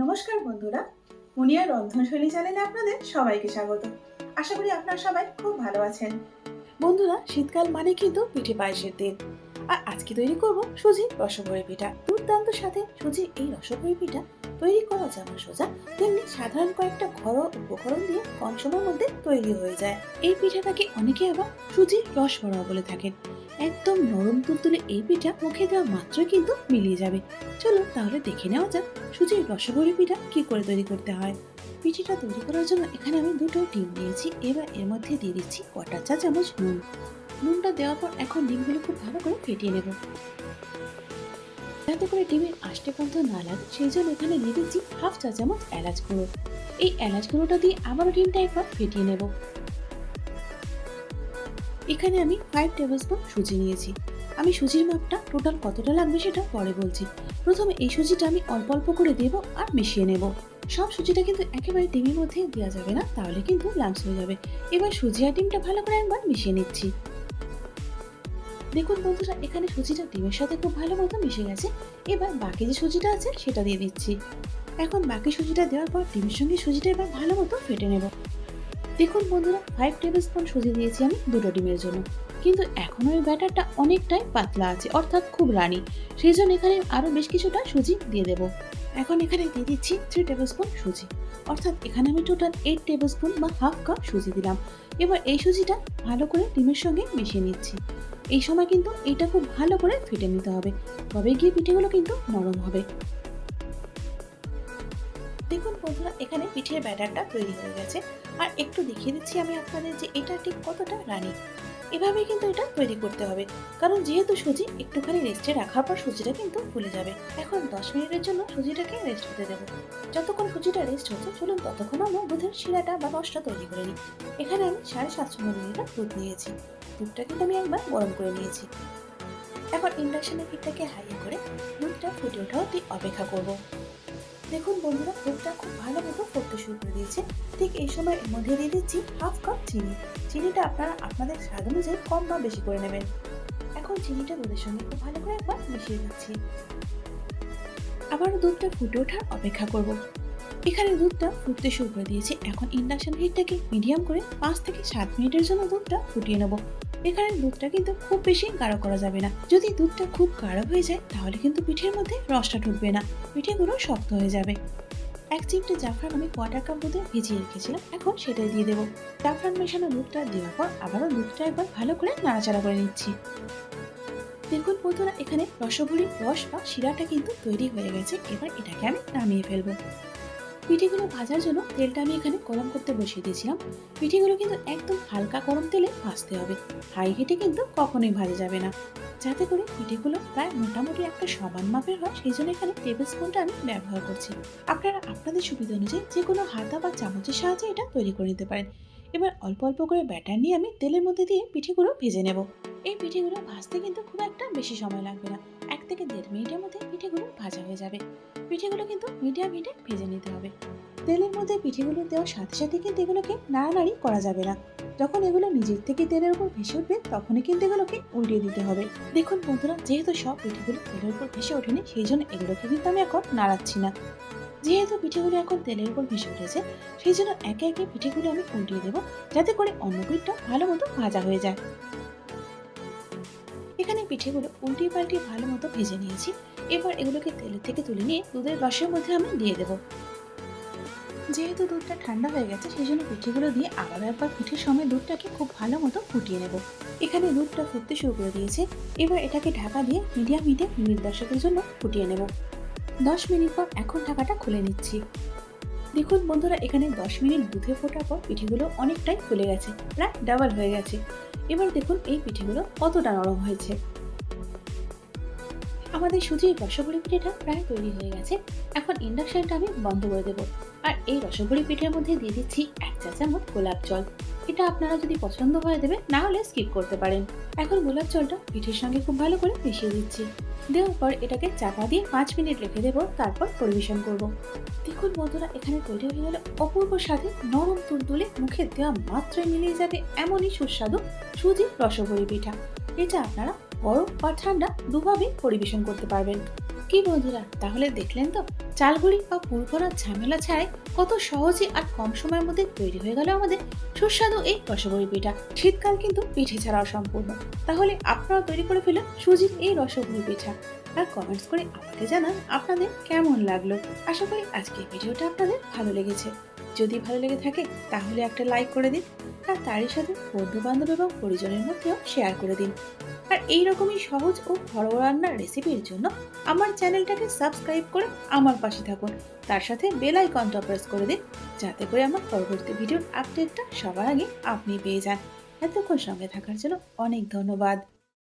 নমস্কার বন্ধুরা মুনিয়া রন্ধনশৈলী চ্যানেলে আপনাদের সবাইকে স্বাগত। আশা করি আপনারা সবাই খুব ভালো আছেন। বন্ধুরা, শীতকাল মানে কিন্তু পিঠে পায়েসের দিন। আর আজকে তৈরি করব সুজির রসগোল্লা পিঠা। দুর্দান্ত সাথে সুজির এই রসগোল্লা পিঠা তৈরি করা যেমন সোজা, তেমনি সাধারণ কয়েকটা ঘরোয়া উপকরণ দিয়ে কম সময়ের মধ্যে তৈরি হয়ে যায়। এই পিঠাটাকে অনেকে আবার সুজির রস বড়া বলে থাকেন। একদম নরম তুলতুলে এই পিঠা মুখে দেওয়া মাত্রই কিন্তু মিলিয়ে যাবে। চলো তাহলে দেখে নেওয়া যাক সুজির রসগোল্লা পিঠা কি করে তৈরি করতে হয়। পিঠিটা তৈরি করার জন্য এখানে আমি দুটো ডিম নিয়েছি, এবার এর মধ্যে দিয়ে দিচ্ছি কটা চা চামচ নুন। নুনটা দেওয়ার পর এখন ডিমগুলো খুব ভালো করে ফেটিয়ে নেব। যাতে করে ডিমের আষ্টে পর্যন্ত না লাগে, সেই জন্য এখানে দিয়ে দিচ্ছি হাফ চা চামচ এলাচ গুঁড়ো। এই এলাচ গুঁড়োটা দিয়ে আবারও ডিমটা একবার ফেটিয়ে নেব। এখানে আমি ফাইভ টেবিল স্পুন সুজি নিয়েছি। আমি সুজির মাপটা টোটাল কতটা লাগবে সেটা পরে বলছি। প্রথমে এই সুজিটা আমি অল্প অল্প করে দেব আর মিশিয়ে নেব। সব সুজিটা কিন্তু একেবারে ডিমের মধ্যে দেওয়া যাবে না, তাহলে কিন্তু লাঞ্চ হয়ে যাবে। এবার সুজি আর ডিমটা ভালো করে একবার মিশিয়ে নিচ্ছি। দেখুন বন্ধুরা, এখানে সুজিটা ডিমের সাথে খুব ভালো মতো মিশে গেছে। এবার বাকি যে সুজিটা আছে সেটা দিয়ে দিচ্ছি। এখন বাকি সুজিটা দেওয়ার পর ডিমের সঙ্গে সুজিটা এবার ভালো মতো ফেটে নেব। দেখুন বন্ধুরা ফাইভ টেবিল স্পুন সুজি দিয়েছি আমি দুটো ডিমের জন্য। কিন্তু এখন ওই ব্যাটারটা অনেকটাই পাতলা আছে, অর্থাৎ খুব রানি। সেই জন্য এখানে আরও বেশ কিছুটা সুজি দিয়ে দেবো। এখন এখানে দিয়ে দিচ্ছি থ্রি টেবিল স্পুন সুজি। অর্থাৎ এখানে আমি টোটাল এইট টেবিল স্পুন বা হাফ কাপ সুজি দিলাম। এবার এই সুজিটা ভালো করে ডিমের সঙ্গে মিশিয়ে নিচ্ছি। এই সময় কিন্তু এটা খুব ভালো করে ফেটে নিতে হবে। তবে গিয়ে পিঠেগুলো কিন্তু নরম হবে। দেখুন বন্ধুরা, এখানে পিঠের ব্যাটারটা তৈরি হয়ে গেছে। আর একটু দেখিয়ে দিচ্ছি আমি আপনাদের যে এটা ঠিক কতটা রানি। এভাবেই কিন্তু এটা তৈরি করতে হবে। কারণ যেহেতু সুজি একটুখানি রেস্টে রাখার পর সুজিটা কিন্তু ফুলে যাবে। এখন দশ মিনিটের জন্য সুজিটাকে রেস্ট হতে দেবো। যতক্ষণ সুজিটা রেস্ট হচ্ছে, চলুন ততক্ষণ আমরা দুধের শিরাটা বা রসটা তৈরি করে নিই। এখানে আমি সাড়ে সাতশো মিলিলিটার দুধ নিয়েছি। দুধটা কিন্তু আমি একবার গরম করে নিয়েছি। এখন ইন্ডাকশনের হিটটাকে হাই করে দুধটা ফুটে ওঠা অব্দি অপেক্ষা করব। দেখুন বন্ধুরা দুধটা খুব ভালো মতো ফুটতে শুরু করে দিয়েছে। ঠিক এই সময় এর মধ্যে দিয়ে দিচ্ছি হাফ কাপ চিনি। চিনিটা আপনারা আপনাদের স্বাদ অনুযায়ী কম বা বেশি করে নেবেন। এখন চিনিটা দুধের সঙ্গে খুব ভালো করে একবার মিশিয়ে দিচ্ছি আবারও দুধটা ফুটে ওঠার অপেক্ষা করব। এখানে দুধটা ফুটতে শুরু করে দিয়েছি। এখন ইন্ডাকশন হিটটাকে মিডিয়াম করে পাঁচ থেকে সাত মিনিটের জন্য দুধটা ফুটিয়ে নেব। এখানে দুধটা কিন্তু খুব বেশি গাঢ় করা যাবে না। যদি দুধটা খুব গাঢ় হয়ে যায়, তাহলে কিন্তু পিঠের মধ্যে রসটা ঢুকবে না। পিঠে পিঠেগুলো শক্ত হয়ে যাবে। এক চিমটে জাফরান আমি কোয়াটার কাপ দুধে ভিজিয়ে রেখেছিলাম, এখন সেটাই দিয়ে দেবো। জাফরান মেশানো দুধটা দেওয়ার পর আবারও দুধটা একবার ভালো করে নাড়াচাড়া করে নিচ্ছি। দেখুন বন্ধুরা, এখানে রসগোল্লির রস বা শিরাটা কিন্তু তৈরি হয়ে গেছে। এবার এটাকে আমি নামিয়ে ফেলব। পিঠেগুলো ভাজার জন্য তেলটা আমি এখানে গরম করতে বসিয়ে দিয়েছিলাম। পিঠেগুলো কিন্তু একদম হালকা গরম তেলে ভাজতে হবে। হাই হিটে কিন্তু কখনোই ভাজা যাবে না। যাতে করে পিঠেগুলো প্রায় মোটামুটি একটা সমান মাপের হয়, সেই জন্য এখানে টেবিল স্পুনটা আমি ব্যবহার করছি। আপনারা আপনাদের সুবিধা অনুযায়ী যে কোনো হাতা বা চামচের সাহায্যে এটা তৈরি করে নিতে পারেন। এবার অল্প অল্প করে ব্যাটার নিয়ে আমি তেলের মধ্যে দিয়ে পিঠেগুলো ভেজে নেব। এই পিঠেগুলো ভাজতে কিন্তু খুব একটা বেশি সময় লাগবে না। থেকে দেড় মিনিটের মধ্যে পিঠেগুলো ভাজা হয়ে যাবে। পিঠেগুলো কিন্তু মিডিয়াম হিটে ভেজে নিতে হবে। তেলের মধ্যে পিঠেগুলো দেওয়ার সাথে সাথে কিন্তু এগুলোকে নাড়ানাড়ি করা যাবে না। যখন এগুলো নিজের থেকে তেলের উপর ভেসে উঠবে, তখনই কিন্তু এগুলোকে উল্টিয়ে দিতে হবে। দেখুন বন্ধুরা, যেহেতু সব পিঠেগুলো তেলের উপর ভেসে ওঠেনি, সেই জন্য এগুলোকে কিন্তু আমি এখন নাড়াচ্ছি না। যেহেতু পিঠেগুলো এখন তেলের উপর ভেসে উঠেছে, সেই জন্য একে একে পিঠেগুলো আমি উল্টিয়ে দেবো, যাতে করে অন্য পিঠটা ভালো মতো ভাজা হয়ে যায়। এখানে পিঠেগুলো উল্টিয়ে পাল্টিয়ে ভালো মতো ভেজে নিয়েছি। এবার এগুলোকে তেলের থেকে তুলে নিয়ে দুধের রসের মধ্যে আমি দিয়ে দেবো। যেহেতু দুধটা ঠান্ডা হয়ে গেছে সেই জন্য পিঠেগুলো দিয়ে আবার একবার পিঠের সময় দুধটাকে খুব ভালো মতো ফুটিয়ে নেব। এখানে দুধটা ফুটতে শুরু করে দিয়েছে। এবার এটাকে ঢাকা দিয়ে মিডিয়াম হিটে মিনিট দশেকের জন্য ফুটিয়ে নেব। দশ মিনিট পর এখন ঢাকাটা খুলে নিচ্ছি। দেখুন বন্ধুরা, এখানে দশ মিনিট দুধে ফোটার পর পিঠেগুলো অনেকটাই ফুলে গেছে, প্রায় ডাবল হয়ে গেছে। এবার দেখুন এই পিঠেগুলো কতটা নরম হয়েছে। আমাদের সুজির রসগোল্লা পিঠেটা প্রায় তৈরি হয়ে গেছে। এখন ইন্ডাকশনটা আমি বন্ধ করে দেবো। আর এই রসগোল্লা পিঠের মধ্যে দিয়ে দিচ্ছি এক চা চামচ গোলাপ জল। এটা আপনারা যদি পছন্দ হয় দেবে না হলে স্কিপ করতে পারেন। এখন গোলাপ জলটা পিঠের সঙ্গে খুব ভালো করে মিশিয়ে দিচ্ছি। দেওয়ার পর এটাকে চাপা দিয়ে পাঁচ মিনিট রেখে দেবো, তারপর পরিবেশন করব। দেখুন বন্ধুরা, এখানে তৈরি হয়ে গেল অপূর্ব স্বাদে নরম তুলতুলে মুখে দেওয়া মাত্রই মিলিয়ে যাবে এমনই সুস্বাদু সুজি রসগোল্লা পিঠা। এটা আপনারা গরম বা ঠান্ডা দুভাবে পরিবেশন করতে পারবেন। কি বন্ধুরা? তাহলে দেখলেন তো, চালগুড়ি বা পুর ঝামেলা ছাড়াই কত সহজে আর কম সময়ের মধ্যে তৈরি হয়ে গেল আমাদের সুস্বাদু এই রসগোল্লা পিঠা। শীতকাল কিন্তু পিঠে ছাড়াও সম্পূর্ণ। তাহলে আপনারাও তৈরি করে ফেলুন সুজির এই রসগোল্লা পিঠা। আর কমেন্টস করে আমাকে জানান আপনাদের কেমন লাগল। আশা করি আজকের ভিডিওটা আপনাদের ভালো লেগেছে। যদি ভালো লেগে থাকে, তাহলে একটা লাইক করে দিন। আর তারই সাথে বন্ধু বান্ধব এবং পরিজনের মধ্যেও শেয়ার করে দিন। আর এই রকমই সহজ ও ঘরোয়া রান্নার রেসিপির জন্য আমার চ্যানেলটাকে সাবস্ক্রাইব করে আমার পাশে থাকুন। তার সাথে বেল আইকনটা প্রেস করে দিন, যাতে করে আমার পরবর্তী ভিডিওর আপডেটটা সবার আগে আপনি পেয়ে যান। এতক্ষণ সঙ্গে থাকার জন্য অনেক ধন্যবাদ।